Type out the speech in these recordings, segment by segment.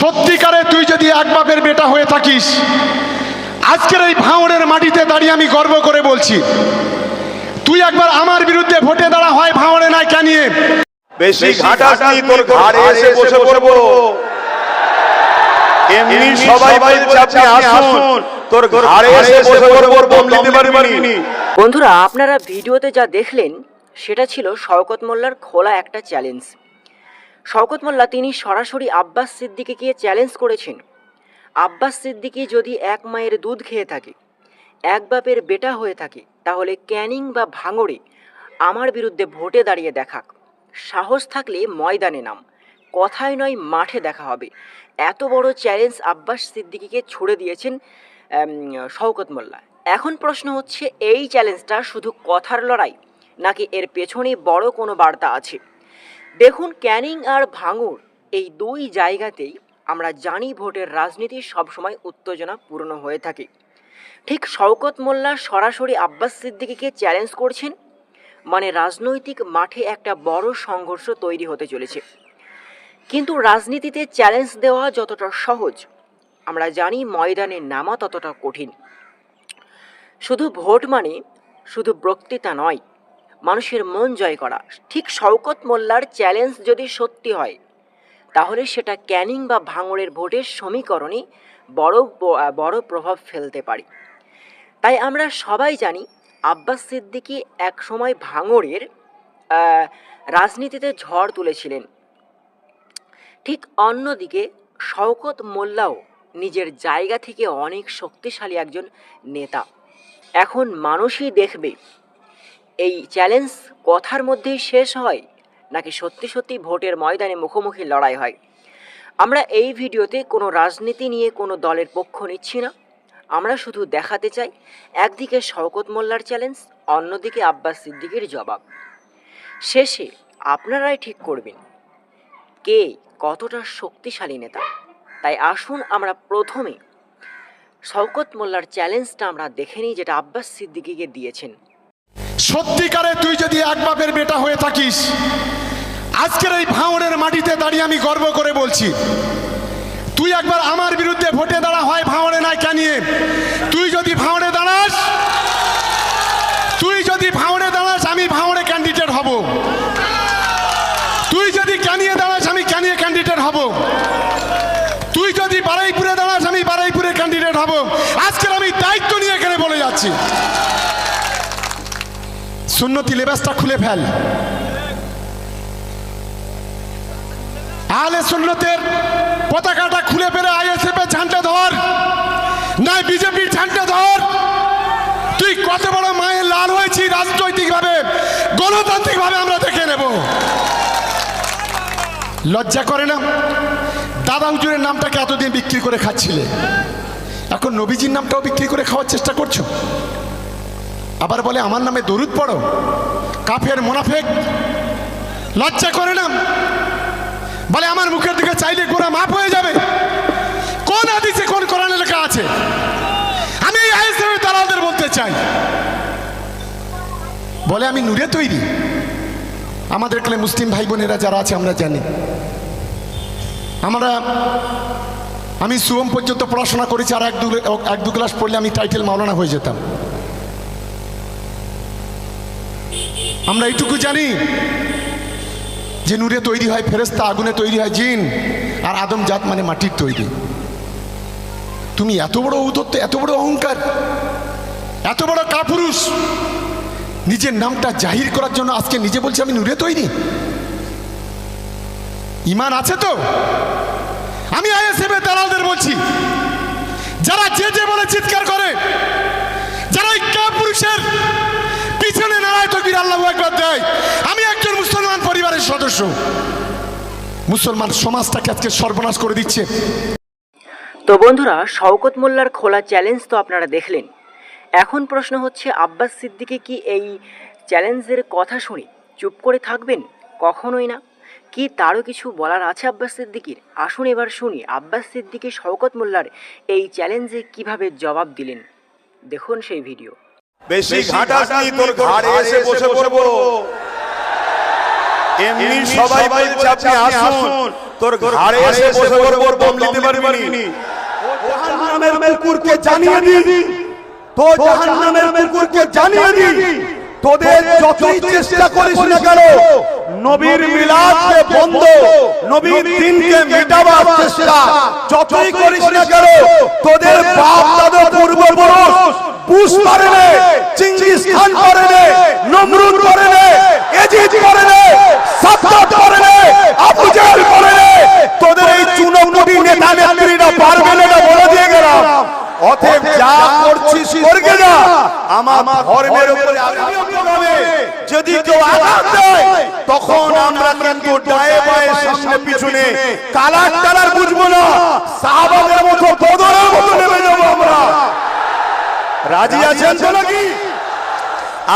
সত্যিকারে তুই যদি এক বাপের বেটা হয়ে থাকিস আজকের এই ভাঙড়ের মাটিতে দাঁড়িয়ে আমি গর্ব করে বলছি। তুই একবার আমার বিরুদ্ধে ভোটে দাঁড়া হয় ভাঙড়ে নাই কেনিয়ে বেশি ঘাটাঘাটি তোর ঘাড়ে এসে বসে পড়ব। এমনি সবাই বলছে আপনি আসুন। তোর ঘাড়ে এসে বসে পড়ব বোম পারবি বন্ধুরা আপনারা ভিডিওতে যা দেখলেন সেটা ছিল শওকত মোল্লার খোলা একটা চ্যালেঞ্জ শওকত মোল্লা তিনি সরাসরি আব্বাস সিদ্দিকে গিয়ে চ্যালেঞ্জ করেছেন। আব্বাস সিদ্দিকি যদি এক মায়ের দুধ খেয়ে থাকে, এক বাপের বেটা হয়ে থাকে, তাহলে ক্যানিং বা ভাঙড়ে আমার বিরুদ্ধে ভোটে দাঁড়িয়ে দেখাক। সাহস থাকলে ময়দানে নাম, কথায় নয় মাঠে দেখা হবে। এত বড় চ্যালেঞ্জ আব্বাস সিদ্দিকিকে ছুড়ে দিয়েছেন শওকত মোল্লা। এখন প্রশ্ন হচ্ছে, এই চ্যালেঞ্জটা শুধু কথার লড়াই, নাকি এর পেছনে বড় কোনো বার্তা আছে? দেখুন ক্যানিং আর ভাঙুর, এই দুই জায়গাতেই আমরা জানি ভোটের রাজনীতি সবসময় উত্তেজনা পূর্ণ হয়ে থাকে। ঠিক শওকত মোল্লা সরাসরি আব্বাস সিদ্দিকিকে চ্যালেঞ্জ করছেন মানে রাজনৈতিক মাঠে একটা বড় সংঘর্ষ তৈরি হতে চলেছে। কিন্তু রাজনীতিতে চ্যালেঞ্জ দেওয়া যতটা সহজ, আমরা জানি ময়দানে নামা ততটা কঠিন। শুধু ভোট মানে শুধু বক্তৃতা নয় মানুষের মন জয় করা। ঠিক শওকত মোল্লার চ্যালেঞ্জ যদি সত্যি হয়, তাহলে সেটা ক্যানিং বা ভাঙড়ের ভোটের সমীকরণে বড় বড় প্রভাব ফেলতে পারে। তাই আমরা সবাই জানি, আব্বাস সিদ্দিকী এক সময় ভাঙড়ের রাজনীতিতে ঝড় তুলেছিলেন। ঠিক অন্যদিকে শওকত মোল্লাও নিজের জায়গা থেকে অনেক শক্তিশালী একজন নেতা। এখন মানুষই দেখবে এই চ্যালেঞ্জ কথার মধ্যেই শেষ হয়? নাকি সত্যি সত্যি ভোটের ময়দানে মুখোমুখি লড়াই হয়? আমরা এই ভিডিওতে কোনো রাজনীতি নিয়ে কোনো দলের পক্ষ নিচ্ছি না। আমরা শুধু দেখাতে চাই, একদিকে শওকত মোল্লার চ্যালেঞ্জ অন্যদিকে আব্বাস সিদ্দিকির জবাব। শেষে আপনারাই ঠিক করবেন, কে কতটা শক্তিশালী নেতা। তাই আসুন আমরা প্রথমে শওকত মোল্লার চ্যালেঞ্জটা আমরা দেখে নিই, যেটা আব্বাস সিদ্দিকিকে দিয়েছেন। সত্যিকারে তুই যদি এক বাপের বেটা হয়ে থাকিস, আজকের এই ভাঙড়ের মাটিতে দাঁড়িয়ে আমি গর্ব করে বলছি। তুই একবার আমার বিরুদ্ধে ভোটে দাঁড়া, হয় ভাঙড়ে নাই কেনিয়ে তুই যদি ভাঙড়ে দাঁড়াস, তুই যদি ভাঙড়ে দাঁড়াস, আমি ভাঙড়ে ক্যান্ডিডেট হব। তুই যদি ক্যানিয়ে দাঁড়াস, আমি ক্যানিয়ে ক্যান্ডিডেট হব। তুই যদি বারাইপুরে দাঁড়াস, আমি বারাইপুরে ক্যান্ডিডেট হব। আজকের আমি দায়িত্ব নিয়ে এখানে বলে যাচ্ছি। সুন্নতি লেবাসটা খুলে ফেল। আহলে সুন্নতের পতাকাটা খুলে ফেলে আইএসএফ এর ঝান্ডা ধর নাই বিজেপির ঝান্ডা ধর। তুই কত বড় মায়ের লাল হয়েছি রাজনৈতিকভাবে, গণতান্ত্রিকভাবে আমরা দেখে নেব। লজ্জা করে না? দাদা হুজুরের নামটাকে এতদিন বিক্রি করে খাচ্ছিলে। এখন নবীজির নামটাও বিক্রি করে খাওয়ার চেষ্টা করছ? আবার বলে, আমার নামে দরুদ পড়ো। কাফের মোনাফেক, লজ্জা করে না? বলে, আমার মুখের দিকে চাইলে গোড়া মাপ হয়ে যাবে। কোন হাদিসে, কোন কোরআনে লেখা আছে? আমি এই দালালদের বলতে চাই। বলে, আমি নূরে তৈরি। আমাদের কালে মুসলিম ভাই বোনেরা যারা আছে, আমরা জানি। আমরা, আমি সুগম পর্যন্ত পড়াশোনা করেছি, আর এক দু এক দু ক্লাস পড়লে আমি টাইটেল মাওলানা হয়ে যেতাম। আমরা এইটুকু জানি যে নূরে তৈরি হয় ফেরেস্তা আগুনে তৈরি হয় জিন, আর আদম জাত মানে মাটির তৈরি। তুমি এত বড় ঔদত্ত এত বড় অহংকার, এত বড় কাপুরুষ, নিজের নামটা জাহির করার জন্য আজকে নিজে বলছি আমি নূরে তৈরি। ইমান আছে তো? আমি আইএসএফ দালালদের বলছি, যারা যে যে বলে চিৎকার করে, যারা এই কাপুরুষের পিছনে নারায় তকবির আল্লাহ একবার দেয় আমি একজন মুসলমান পরিবারের সদস্য মুসলমান সমাজটাকে আজকে সর্বনাশ করে দিচ্ছে। তো বন্ধুরা শওকত মোল্লার খোলা চ্যালেঞ্জ তো আপনারা দেখলেন। এখন প্রশ্ন হচ্ছে আব্বাস সিদ্দিকি কি এই চ্যালেঞ্জের কথা শুনে চুপ করে থাকবেন? কখনোই না। কি তারও কিছু বলার আছে আব্বাস সিদ্দিকির? আসুন এবার শুনি আব্বাস সিদ্দিকি শওকত মোল্লার এই চ্যালেঞ্জে কীভাবে জবাব দিলেন? দেখুন সেই ভিডিও। বেশি ঘাটাঘাটি তোর ঘাড়ে এসে বসে পড়ব। এমনি সবাই বলছে আপনি আসুন। তোর ঘরে এসে বসে বসে দম নিতে পারবি নি। জাহান্নামের কুকুরকে জানিয়ে দি তো জাহান্নামের কুকুরকে জানিয়ে দি তোদের যতই চেষ্টা করিস না কেন নবীর মিলাদকে বন্ধ নবীর দিনকে মেটাবার চেষ্টা। যতই করিস না কেন তোদের বাপ দাদা পূর্বপুরুষ বুশ পারেনে চিঙ্গিস খান পারেনে নমরুদ পারেনে এজিদ পারেনে সাদ্দাত পারেনে আবু জাহেল পারেনে তোদের এই চুনোপুটি নেতা নেত্রীরা পারবে না বলে দিয়ে গেলাম। অতএব যা করছিস করবে না। আমার ধর্মের উপরে। যদি কেউ আঘাত দেয় তখন আমরা কিন্তু ডায়ে বায়ে সামনে পিছনে কালার টালার বুঝব না সাহাবাদের মতো বদরের মতো নেমে যাব আমরা রাজি আছেন তো নাকি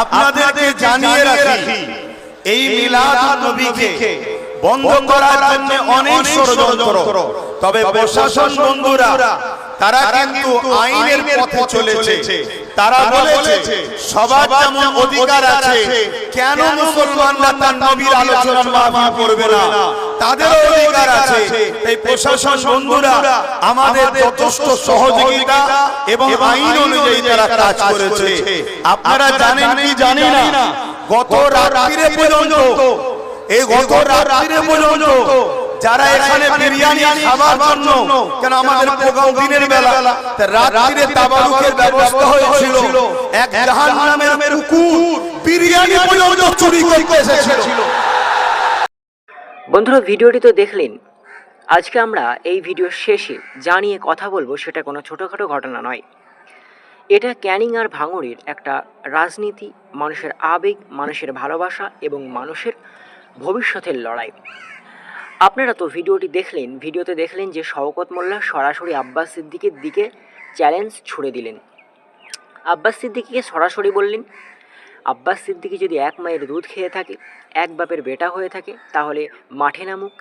আপনাদেরকে জানিয়ে রাখি এই মিলাদ নবীকে বন্ধ করার জন্য অনেক ষড়যন্ত্র। তবে প্রশাসন বন্ধুরা তারা কিন্তু আইনের পথে চলেছে। তারা বলেছে সবার যেমন অধিকার আছে কেন মুসলমানরা তার নবীর আলোচনা করবে না? তাদেরও অধিকার আছে। এই প্রশাসন বন্ধুরা আমাদের যথেষ্ট সহযোগিতা এবং আইন অনুযায়ী তারা কাজ করেছে। আপনারা জানেন কি জানি না? গত রাত্রিরে পর্যন্ত এই গত রাত্রিরে পর্যন্ত যারা এখানে বিরিয়ানি খাবার জন্য কেন আমাদের প্রোগ্রাম দিনের বেলা রাত্রিরে তাবারুকের ব্যবস্থা হয়েছিল। এক জাহান্নামের কুকুর বিরিয়ানি পর্যন্ত চুরি করতে এসেছিল। বন্ধুরা, ভিডিওটি তো দেখলেন। আজকে আমরা এই ভিডিওর শেষে যা নিয়ে কথা বলব সেটা কোনো ছোটোখাটো ঘটনা নয়। এটা ক্যানিং আর ভাঙড়ের একটা রাজনীতি, মানুষের আবেগ, মানুষের ভালোবাসা এবং মানুষের ভবিষ্যতের লড়াই। আপনারা তো ভিডিওটি দেখলেন, ভিডিওতে দেখলেন যে শওকত মোল্লা সরাসরি আব্বাস সিদ্দিকের দিকে চ্যালেঞ্জ ছুড়ে দিলেন। আব্বাস সিদ্দিকিকে সরাসরি বললেন আব্বাস সিদ্দিকি যদি এক মায়ের দুধ খেয়ে থাকে, এক বাপের বেটা হয়ে থাকে, তাহলে মাঠে নামুক।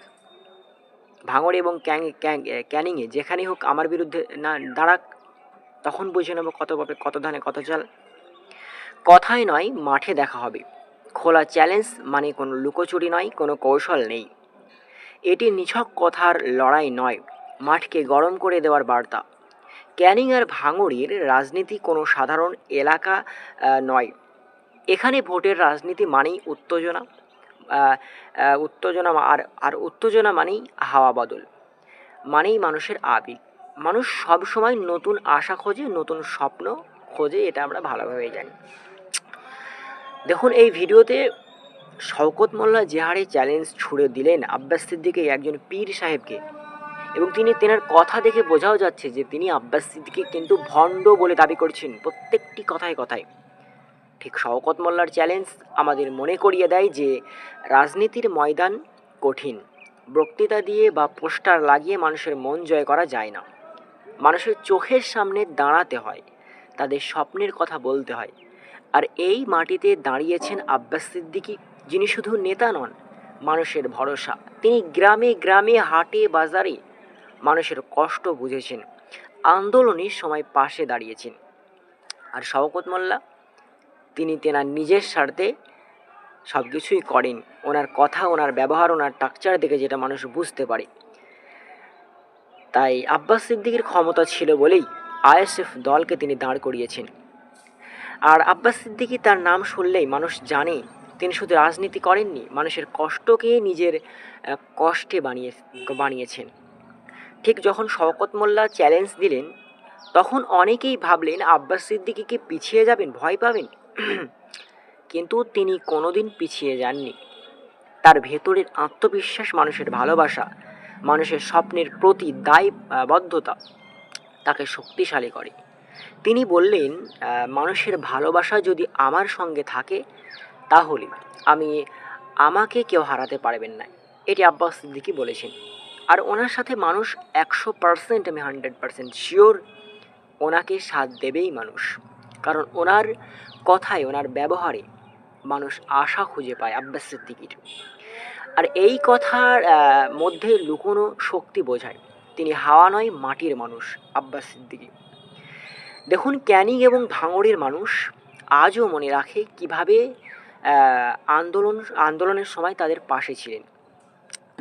ভাঙড় এবং ক্যাং ক্যাং ক্যানিংয়ে যেখানেই হোক আমার বিরুদ্ধে না দাঁড়াক, তখন বুঝে নেব কত বাপে, কত ধানে কত চাল। কথায় নয়, মাঠে দেখা হবে। খোলা চ্যালেঞ্জ মানে কোনো লুকোচুরি নয়, কোনো কৌশল নেই। এটি নিছক কথার লড়াই নয়, মাঠকে গরম করে দেওয়ার বার্তা। ক্যানিং আর ভাঙড়ির রাজনীতি কোনো সাধারণ এলাকা নয়। এখানে ভোটের রাজনীতি মানেই উত্তেজনা উত্তেজনা আর আর উত্তেজনা মানেই হাওয়া বদল, মানেই মানুষের আবেগ। মানুষ সব সময় নতুন আশা খোঁজে, নতুন স্বপ্ন খোঁজে, এটা আমরা ভালোভাবে জানি। দেখুন, এই ভিডিওতে শওকত মোল্লা যে হারে চ্যালেঞ্জ ছুড়ে দিলেন আব্বাস সিদ্দিকে একজন পীর সাহেবকে, এবং তিনি তেনার কথা দেখে বোঝাও যাচ্ছে যে তিনি আব্বাস সিদ্দিকে কিন্তু ভণ্ড বলে দাবি করছেন প্রত্যেকটি কথায় কথায়। ঠিক শওকত মোল্লার চ্যালেঞ্জ আমাদের মনে করিয়ে দেয় যে, রাজনীতির ময়দান কঠিন। বক্তৃতা দিয়ে বা পোস্টার লাগিয়ে মানুষের মন জয় করা যায় না। মানুষের চোখের সামনে দাঁড়াতে হয়, তাদের স্বপ্নের কথা বলতে হয়। আর এই মাটিতে দাঁড়িয়েছেন আব্বাস সিদ্দিকী, যিনি শুধু নেতা নন, মানুষের ভরসা। তিনি গ্রামে গ্রামে, হাটে বাজারে মানুষের কষ্ট বুঝেছেন। আন্দোলনের সময় পাশে দাঁড়িয়েছেন। আর শওকত মোল্লা তিনি তেনার নিজের স্বার্থে সব কিছুই করেন। ওনার কথা, ওনার ব্যবহার, ওনার টাকচার দেখে যেটা মানুষ বুঝতে পারে। তাই আব্বাস সিদ্দিকের ক্ষমতা ছিল বলেই আইএসএফ দলকে তিনি দাঁড় করিয়েছেন। আর আব্বাস সিদ্দিকী তার নাম শুনলেই মানুষ জানে, তিনি শুধু রাজনীতি করেননি, মানুষের কষ্টকে নিজের কষ্টে বানিয়ে, বানিয়েছেন। ঠিক যখন শওকত মোল্লা চ্যালেঞ্জ দিলেন, তখন অনেকেই ভাবলেন আব্বাস সিদ্দিকী কি পিছিয়ে যাবেন, ভয় পাবেন। কিন্তু তিনি কোনোদিন পিছিয়ে যাননি। তার ভেতরের আত্মবিশ্বাস, মানুষের ভালোবাসা, মানুষের স্বপ্নের প্রতি দায়বদ্ধতা তাকে শক্তিশালী করে। তিনি বললেন মানুষের ভালোবাসা যদি আমার সঙ্গে থাকে, তাহলে আমি আমাকে কেউ হারাতে পারবেন না। এটি আব্বাস সিদ্দিকি বলেছেন। আর ওনার সাথে মানুষ একশো পার্সেন্ট আমি হান্ড্রেড পার্সেন্ট শিওর ওনাকে সাথ দেবেই মানুষ। কারণ ওনার কথায় ওনার ব্যবহারে মানুষ আশা খুঁজে পায় আব্বাস সিদ্দিকির। আর এই কথার মধ্যে লুকোনো শক্তি বোঝায়। তিনি হাওয়া নয়, মাটির মানুষ আব্বাস সিদ্দিকী। দেখুন, ক্যানিং এবং ভাঙড়ের মানুষ আজও মনে রাখে কীভাবে আন্দোলন, আন্দোলনের সময় তাদের পাশে ছিলেন।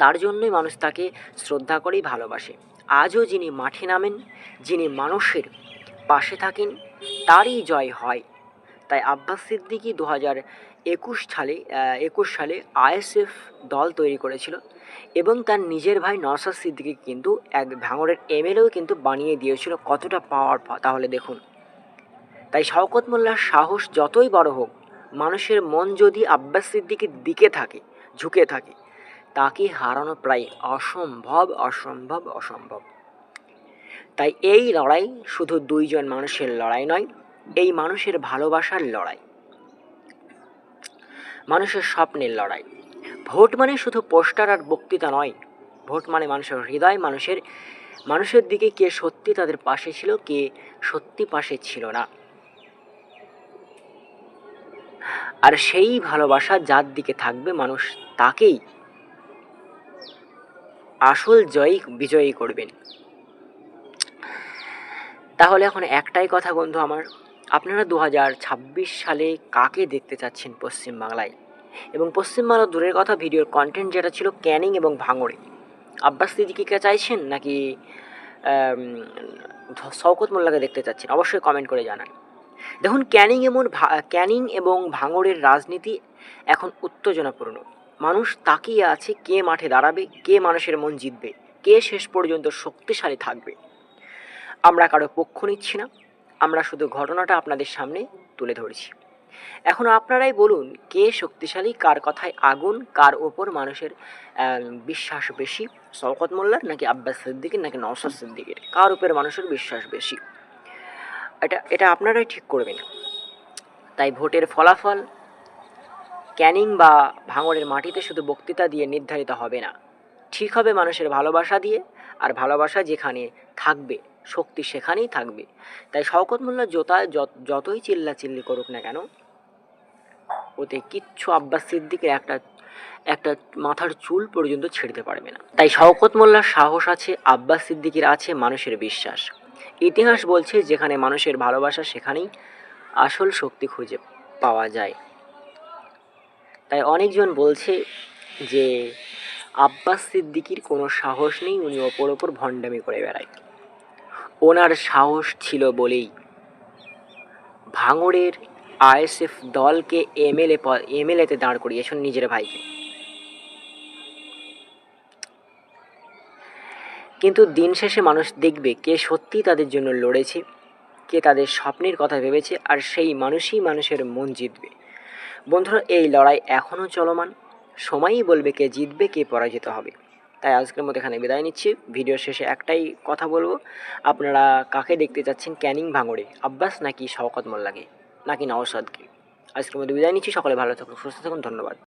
তার জন্যই মানুষ তাকে শ্রদ্ধা করেই ভালোবাসে। আজও যিনি মাঠে নামেন, যিনি মানুষের পাশে থাকেন, তারই জয় হয় তাই আব্বাস সিদ্দিকি দু হাজার একুশ সালে একুশ সালে আইএসএফ দল তৈরি করেছিল এবং তার নিজের ভাই নরসাদ সিদ্দিকি কিন্তু এক ভাঙড়ের এমএলএও কিন্তু বানিয়ে দিয়েছিল কতটা পাওয়ার তাহলে দেখুন। তাই শওকত মোল্লার সাহস যতই বড় হোক, মানুষের মন যদি আব্বাস সিদ্দিকির দিকে থাকে, ঝুঁকে থাকে, তাকে হারানো প্রায় অসম্ভব অসম্ভব অসম্ভব। তাই এই লড়াই শুধু দুইজন মানুষের লড়াই নয় এই মানুষের ভালোবাসার লড়াই। মানুষের স্বপ্নের লড়াই। ভোট মানে শুধু পোস্টার আর বক্তৃতা নয়। ভোট মানে মানুষের হৃদয়, মানুষের মানুষের দিকে কে সত্যি তাদের পাশে ছিল, কে সত্যি পাশে ছিল না। আর সেই ভালোবাসা যার দিকে থাকবে, মানুষ তাকেই আসল জয়ী, বিজয়ী করবেন। তাহলে এখন একটাই কথা বন্ধু আমার আপনারা দু হাজার ছাব্বিশ সালে কাকে দেখতে চাচ্ছেন পশ্চিমবাংলায়? এবং পশ্চিমবাংলা দূরের কথা ভিডিওর কন্টেন্ট যেটা ছিল ক্যানিং এবং ভাঙড়ে। আব্বাস সিদ্দিকিকে চাইছেন নাকি শওকত মোল্লাকে দেখতে চাচ্ছেন? অবশ্যই কমেন্ট করে জানান। দেখুন, ক্যানিং এমন ক্যানিং এবং ভাঙড়ের রাজনীতি এখন উত্তেজনাপূর্ণ। মানুষ তাকিয়ে আছে কে মাঠে দাঁড়াবে, কে মানুষের মন জিতবে, কে শেষ পর্যন্ত শক্তিশালী থাকবে। আমরা কারও পক্ষ নিচ্ছি না। আমরা শুধু ঘটনাটা আপনাদের সামনে তুলে ধরছি। এখন আপনারাই বলুন, কে শক্তিশালী, কার কথায় আগুন, কার ওপর মানুষের বিশ্বাস বেশি? শওকত মোল্লার নাকি আব্বাস সিদ্দিকের নাকি নওসাদ সিদ্দিকের? কার উপরে মানুষের বিশ্বাস বেশি? এটা এটা আপনারাই ঠিক করবেন। তাই ভোটের ফলাফল, ক্যানিং বা ভাঙড়ের মাটিতে শুধু বক্তৃতা দিয়ে নির্ধারিত হবে না। ঠিক হবে মানুষের ভালোবাসা দিয়ে, আর ভালোবাসা যেখানে থাকবে শক্তি সেখানেই থাকবে। তাই শওকত মোল্লা জোতায় যত- যতই চিল্লা চিল্লি করুক না কেন, ওতে কিচ্ছু আব্বাস সিদ্দিকের একটা একটা মাথার চুল পর্যন্ত ছিঁড়তে পারবে না। তাই শওকত মোল্লার সাহস আছে, আব্বাস সিদ্দিকের আছে মানুষের বিশ্বাস। ইতিহাস বলছে, যেখানে মানুষের ভালোবাসা সেখানেই আসল শক্তি খুঁজে পাওয়া যায়। তাই অনেকজন বলছে যে, আব্বাস সিদ্দিকির কোনো সাহস নেই, উনি ওপর ওপর ভণ্ডামি করে বেড়ায়। ওনার সাহস ছিল বলেই। ভাঙড়ের আইএসএফ দলকে এমএলএ এমএলএতে দাঁড় করিয়েছেন নিজের ভাইকে। কিন্তু দিন শেষে মানুষ দেখবে কে সত্যি তাদের জন্য লড়েছে, কে তাদের স্বপ্নের কথা ভেবেছে, আর সেই মানুষই মানুষের মন জিতবে। বন্ধুরা, এই লড়াই এখনও চলমান। সময়ই বলবে কে জিতবে, কে পরাজিত হবে। তাই আজকের মতো এখানে বিদায় নিচ্ছি। ভিডিও শেষে একটাই কথা বলব। আপনারা কাকে দেখতে চাচ্ছেন, ক্যানিং ভাঙড়ে, আব্বাস নাকি শওকত মোল্লাকে? নাকি নওসাদকে আজকের মধ্যে বিদায় নিচ্ছি, সকলে ভালো থাকুন, সুস্থ থাকুন, ধন্যবাদ।